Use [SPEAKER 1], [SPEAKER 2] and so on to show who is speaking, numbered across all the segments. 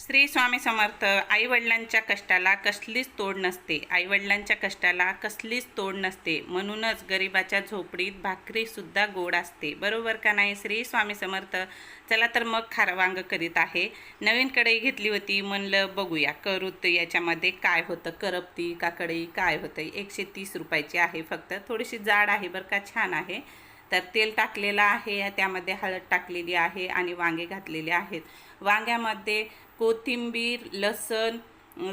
[SPEAKER 1] श्री स्वामी समर्थ आईवडिलांच्या कष्टाला कसलीच तोड नसते. आईवडिलांच्या कष्टाला कसलीच तोड नसते. म्हणूनच गरिबाच्या झोपडीत भाकरीसुद्धा गोड असते. बरोबर का नाही? श्री स्वामी समर्थ चला तर मग खारवांग करीत आहे. नवीन कढई घेतली होती. म्हणलं बघूया करूत याच्यामध्ये काय होतं? करपती का कढई? काय होतं? एकशे तीस रुपयाची आहे फक्त. थोडीशी जाड आहे बरं का? छान आहे. तर तेल टाकलेलं आहे त्यामध्ये हळद टाकलेली आहे आणि वांगे घातलेले आहेत. वांग्यामध्ये कोथिंबीर लसण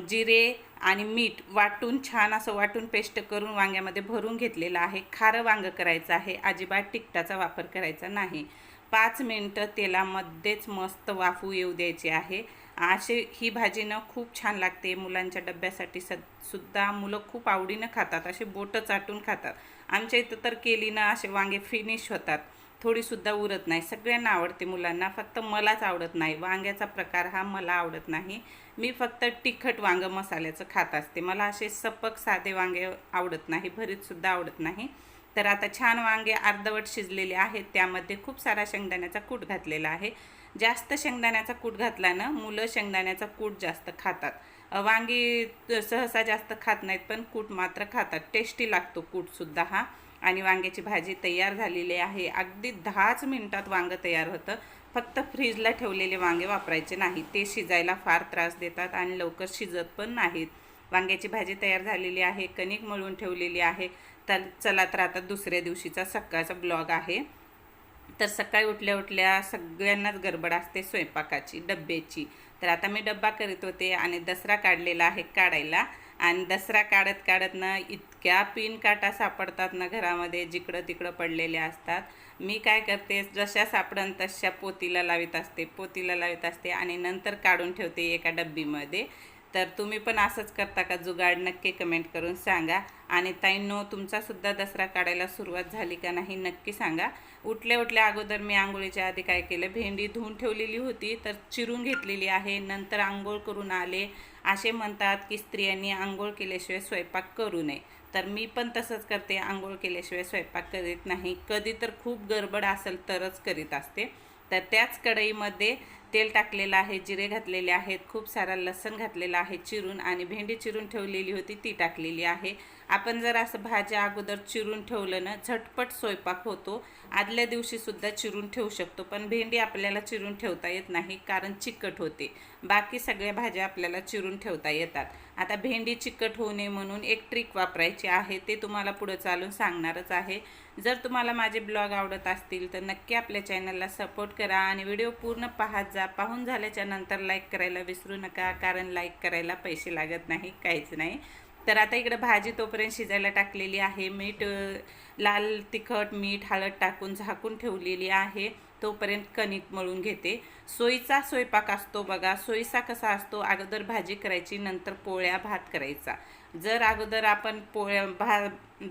[SPEAKER 1] जिरे आणि मीठ वाटून छान असं वाटून पेस्ट करून वांग्यामध्ये भरून घेतलेलं आहे. खारं वांगं करायचं आहे. अजिबात तिखटाचा वापर करायचा नाही. पाच मिनटं तेलामध्येच मस्त वाफू येऊ द्यायचे आहे. असे ही भाजीनं खूप छान लागते. मुलांच्या डब्यासाठी स सुद्धा मुलं खूप आवडीनं खातात. असे बोटं चाटून खातात. आमच्या इथं तर केली ना असे वांगे फिनिश होतात. थोडीसुद्धा उरत नाही. सगळ्यांना आवडते मुलांना. फक्त मलाच आवडत नाही. वांग्याचा प्रकार हा मला आवडत नाही. मी फक्त तिखट वांगं मसाल्याचं खात असते. मला असे सपक साधे वांगे आवडत नाही. भरीतसुद्धा आवडत नाही. तर आता छान वांगे अर्धवट शिजलेले आहेत. त्यामध्ये खूप सारा शेंगदाण्याचा कूट घातलेला आहे. जास्त शेंगदाण्याचा कूट घातल्यानं मुलं शेंगदाण्याचा कूट जास्त खातात. वांगी सहसा जास्त खात नाहीत पण कूट मात्र खातात. टेस्टी लागतो कूटसुद्धा हा. आणि वांग्याची भाजी तयार झालेली आहे. अगदी दहाच मिनटात वांगं तयार होतं. फक्त फ्रीजला ठेवलेले वांगे वापरायचे नाही. ते शिजायला फार त्रास देतात आणि लवकर शिजत पण नाहीत. वांग्याची भाजी तयार झालेली आहे. कणिक मळून ठेवलेली आहे. तर चला तर आता दुसऱ्या दिवशीचा सकाळचा ब्लॉग आहे. तर सकाळी उठल्या उठल्या सगळ्यांनाच गडबड असते स्वयंपाकाची डब्याची. तर आता मी डब्बा करीत होते आणि दसरा काढलेला आहे काढायला. आणि दसरा काढत काढत ना इतक्या पिन काटा सापडतात ना घरामध्ये जिकडं तिकडं पडलेल्या असतात. मी काय करते जशा सापडन तशा पोतीला लावित असते पोतीला लावित असते आणि नंतर काढून ठेवते एका डब्बीमध्ये. तर तुम्ही पण असंच करता का? जुगाड नक्की कमेंट करून सांगा. आणि ताईंनो तुमचासुद्धा दसरा काढायला सुरुवात झाली का नाही नक्की सांगा. उठल्या उठल्या अगोदर मी आंघोळीच्या आधी काय केलं? भेंडी धुवून ठेवलेली होती तर चिरून घेतलेली आहे. नंतर आंघोळ करून आले. असे म्हणतात की स्त्रियांनी आंघोळ केल्याशिवाय स्वयंपाक करू नये. तर मी पण तसंच करते. आंघोळ केल्याशिवाय स्वयंपाक करीत नाही. कधी तर खूप गडबड असेल तरच करीत असते. तर त्याच कढईमध्ये तेल टाकलेलं आहे जिरे घातलेले आहेत खूप सारा लसण घातलेला आहे चिरून आणि भेंडी चिरून ठेवलेली होती ती टाकलेली आहे. आपण जर असं भाज्या अगोदर चिरून ठेवलं ना झटपट स्वयंपाक होतो. आदल्या दिवशीसुद्धा चिरून ठेवू शकतो पण भेंडी आपल्याला चिरून ठेवता येत नाही कारण चिकट होते. बाकी सगळ्या भाज्या आपल्याला चिरून ठेवता येतात. आता भेंडी चिकट होऊ नये म्हणून एक ट्रिक वापरायची आहे ते तुम्हाला पुढं चालून सांगणारच आहे. जर तुम्हाला माझे ब्लॉग आवडत असतील तर नक्की आपल्या चॅनलला सपोर्ट करा आणि व्हिडिओ पूर्ण पाहत जा. पाहून झाल्याच्यानंतर लाईक करायला विसरू नका कारण लाईक करायला पैसे लागत नाही काहीच नाही. तर आता इकडं भाजी तोपर्यंत शिजायला टाकलेली आहे. मीठ लाल तिखट मीठ हळद टाकून झाकून ठेवलेली आहे. तोपर्यंत कणिक मळून घेते. सोयीचा स्वयंपाक असतो बघा. सोयीचा कसा असतो? अगोदर भाजी करायची नंतर पोळ्या भात करायचा. जर अगोदर आपण पोळ्या भा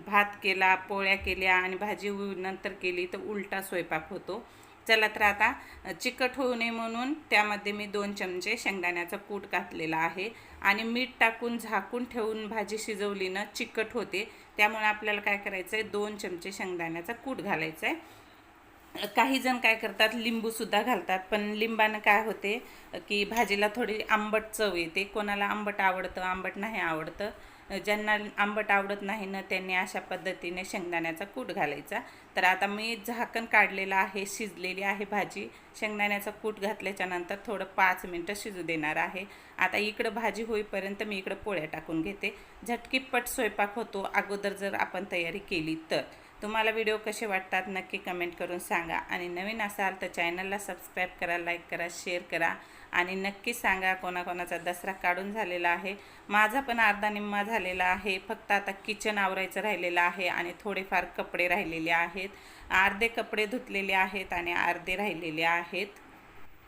[SPEAKER 1] भात केला पोळ्या केल्या आणि भाजी नंतर केली तर उलटा स्वयंपाक होतो. चला तर आता चिकट होऊ नये म्हणून त्यामध्ये मी दोन चमचे शेंगदाण्याचा कूट घातलेला आहे आणि मीठ टाकून झाकून ठेवून भाजी शिजवली ना चिकट होते. त्यामुळे आपल्याला काय करायचं आहे दोन चमचे शेंगदाण्याचा कूट घालायचा आहे काही जण काय करतात लिंबूसुद्धा घालतात. पण लिंबानं काय होते की भाजीला थोडी आंबट चव येते. कोणाला आंबट आवडतं आंबट नाही आवडतं. ज्यांना आंबट आवडत नाही ना त्यांनी अशा पद्धतीने शेंगदाण्याचा कूट घालायचा. तर आता मी झाकण काढलेलं आहे शिजलेली आहे भाजी. शेंगदाण्याचा कूट घातल्याच्या नंतर थोडं पाच मिनटं शिजू देणार आहे. आता इकडं भाजी होईपर्यंत मी इकडं पोळ्या टाकून घेते. झटकीपट स्वयंपाक होतो अगोदर जर आपण तयारी केली तर. तुम्हाला व्हिडिओ कसे वाटतात नक्की कमेंट करून सांगा. आणि नवीन असाल तर चॅनलला सबस्क्राईब करा लाईक करा शेअर करा. आणि नक्की सांगा कोणाकोणाचा दसरा काढून झालेला आहे. माझा पण अर्धा निम्मा झालेला आहे. फक्त आता किचन आवरायचं राहिलेलं आहे आणि थोडेफार कपडे राहिलेले आहेत. अर्धे कपडे धुतलेले आहेत आणि अर्धे राहिलेले आहेत.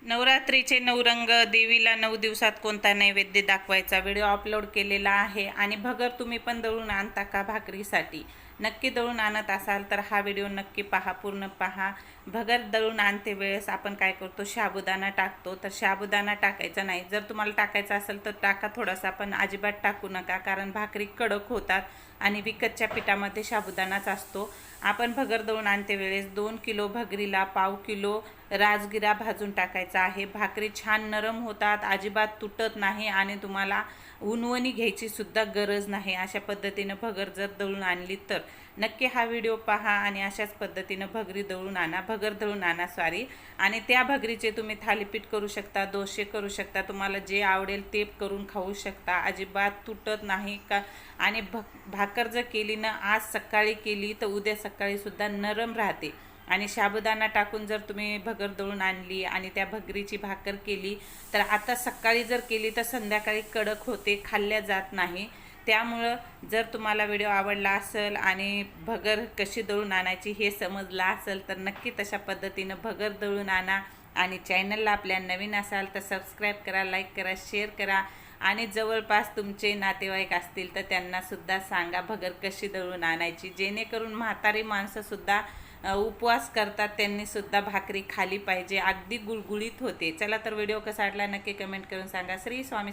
[SPEAKER 1] नवरात्रीचे नऊ रंग देवीला नऊ दिवसात कोणता नैवेद्य दाखवायचा व्हिडिओ अपलोड केलेला आहे. आणि भगर तुम्ही पण दळून आणता का भाकरीसाठी? नक्की दळून आणत असाल तर हा व्हिडिओ नक्की पहा पूर्ण पहा. भगर दळून आणते वेळेस आपण काय करतो शाबुदाना टाकतो. तर शाबुदाना टाकायचा नाही. जर तुम्हाला टाकायचा असेल तर टाका थोडासा पण अजिबात टाकू नका कारण भाकरी कडक होतात आणि विकतच्या पिठामध्ये साबुदाणाच असतो. आपण भगर दळून आणते वेळेस दोन किलो भगरीला पाव किलो राजगिरा भाजून टाकायचा आहे. भाकरी छान नरम होतात अजिबात तुटत नाही आणि तुम्हाला उनवणी घ्यायची सुद्धा गरज नाही. अशा पद्धतीनं भगर जर दळून आणली तर नक्की हा व्हिडिओ पहा आणि अशाच पद्धतीनं भगरी दळून आणा. भगर दळून आणा सॉरी आणि त्या भगरीचे तुम्ही थालीपीठ करू शकता दोसे करू शकता तुम्हाला जे आवडेल ते करून खाऊ शकता. अजिबात तुटत नाही का? आणि भ भाकर जर केली ना आज सकाळी केली तर उद्या सकाळीसुद्धा नरम राहते. आणि साबुदाणा टाकून जर तुम्ही भगर दळून आणली आणि त्या भगरीची भाकर केली तर आता सकाळी जर केली तर संध्याकाळी कडक होते खाल्ल्या जात नाही. त्यामुळं जर तुम्हाला व्हिडिओ आवडला असेल आणि भगर कशी दळून आणायची हे समजलं असेल तर नक्की तशा पद्धतीनं भगर दळून आणा. आणि चॅनलला आपल्या नवीन असाल तर सबस्क्राईब करा लाईक करा शेअर करा. आणि जवळपास तुमचे नातेवाईक असतील तर त्यांनासुद्धा सांगा भगर कशी दळून आणायची. जेणेकरून म्हातारी माणसंसुद्धा उपवास करतात त्यांनी सुद्धा भाकरी खाली पाहिजे. अगदी गुळगुळीत होते. चला तर व्हिडिओ कसा वाटला नक्की कमेंट करून सांगा. श्री स्वामी